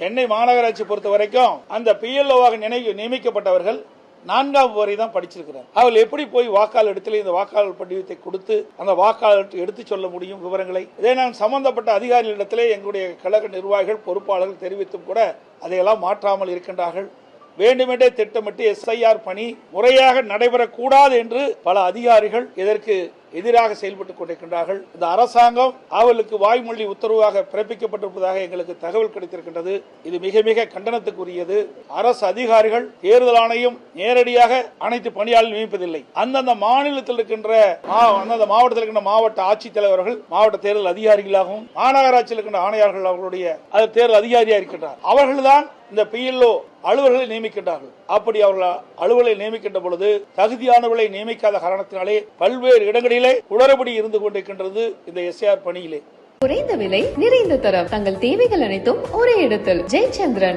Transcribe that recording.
சென்னை மாநகராட்சி பொறுத்த வரைக்கும் அந்த பிஎல்ஓவாக நினை நியமிக்கப்பட்டவர்கள் நான்காம் வரை தான் படிச்சிருக்கிறார். அவர்கள் எப்படி போய் வாக்காளர் இடத்துல இந்த வாக்காளர் படிவத்தை கொடுத்து அந்த வாக்காளர் எடுத்து சொல்ல முடியும் விவரங்களை? இதை நான் சம்பந்தப்பட்ட அதிகாரிகளிடத்திலே எங்களுடைய கழக நிர்வாகிகள் பொறுப்பாளர்கள் தெரிவித்தும் கூட அதையெல்லாம் மாற்றாமல் இருக்கின்றார்கள். வேண்டுமென்றே திட்டமிட்டு எஸ்ஐஆர் பணி முறையாக நடைபெறக்கூடாது என்று பல அதிகாரிகள் இதற்கு எதிராக செயல்பட்டுக் கொண்டிருக்கின்றார்கள். இந்த அரசாங்கம் அவளுக்கு வாய்மொழி உத்தரவாக பிறப்பிக்கப்பட்டிருப்பதாக எங்களுக்கு தகவல் கிடைத்திருக்கின்றது. இது மிக மிக கண்டனத்துக்குரியது. அரசு அதிகாரிகள் தேர்தல் ஆணையம் நேரடியாக அனைத்து பணியாளர்கள் நியமிப்பதில்லை. அந்தந்த மாநிலத்தில் இருக்கின்ற மா- அந்தந்த மாவட்டத்தில் இருக்கின்ற மாவட்ட ஆட்சித்தலைவர்கள் மாவட்ட தேர்தல் அதிகாரிகளாகவும் மாநகராட்சியில் இருக்கின்ற ஆணையாளர்கள் அவர்களுடைய அது தேர்தல் அதிகாரியாக இருக்கின்றார். அவர்கள்தான் இந்த பிஎல்ஓ அலுவலர்களை நியமிக்கின்றார்கள். அப்படி அவர்கள் அலுவலை நியமிக்கின்ற பொழுது தகுதியானவர்களை நியமிக்காத காரணத்தினாலே பல்வேறு இடங்களிலே குளறுபடி இருந்து கொண்டிருக்கின்றது இந்த எஸ்ஆர் பணியிலே. குறைந்த விலை நிறைந்த தரம் தங்கள் தேவைகள் அனைத்தும் ஒரே இடத்தில். ஜெயச்சந்திரன்.